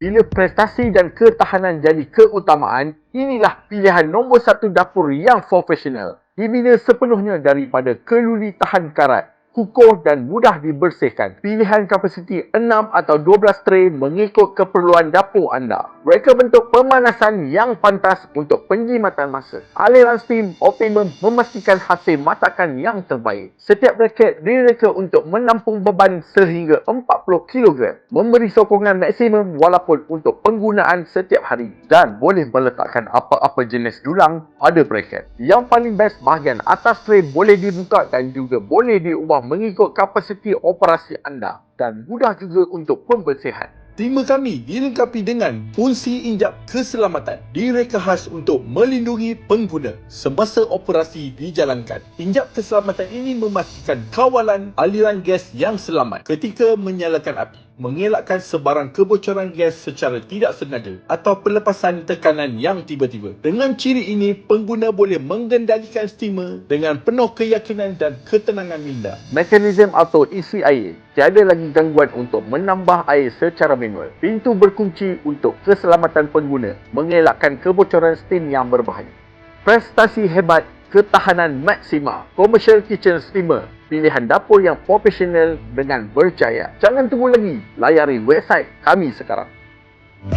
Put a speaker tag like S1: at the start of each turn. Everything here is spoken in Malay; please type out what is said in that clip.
S1: Bila prestasi dan ketahanan jadi keutamaan, inilah pilihan nombor satu dapur yang profesional. Dibina sepenuhnya daripada keluli tahan karat, kukuh dan mudah dibersihkan. Pilihan kapasiti 6 atau 12 tray mengikut keperluan dapur anda. Mereka bentuk pemanasan yang pantas untuk penjimatan masa. Aliran steam optimum memastikan hasil masakan yang terbaik. Setiap raket direka untuk menampung beban sehingga 40 kg. Memberi sokongan maksimum walaupun untuk penggunaan setiap hari. Dan boleh meletakkan apa-apa jenis dulang pada bracket. Yang paling best bahagian atas tray boleh dibuka dan juga boleh diubah mengikut kapasiti operasi anda. Dan mudah juga untuk pembersihan. Timur kami dilengkapi dengan fungsi injap keselamatan direka khas untuk melindungi pengguna semasa operasi dijalankan. Injap keselamatan ini memastikan kawalan aliran gas yang selamat ketika menyalakan api mengelakkan sebarang kebocoran gas secara tidak sengaja atau pelepasan tekanan yang tiba-tiba. Dengan ciri ini, pengguna boleh mengendalikan steamer dengan penuh keyakinan dan ketenangan minda. Mekanisme auto isi air. Tiada lagi gangguan untuk menambah air secara manual. Pintu berkunci untuk keselamatan pengguna, mengelakkan kebocoran steam yang berbahaya. Prestasi hebat ketahanan maksima. Commercial Kitchen Steamer. Pilihan dapur yang profesional dengan berjaya. Jangan tunggu lagi. Layari website kami sekarang.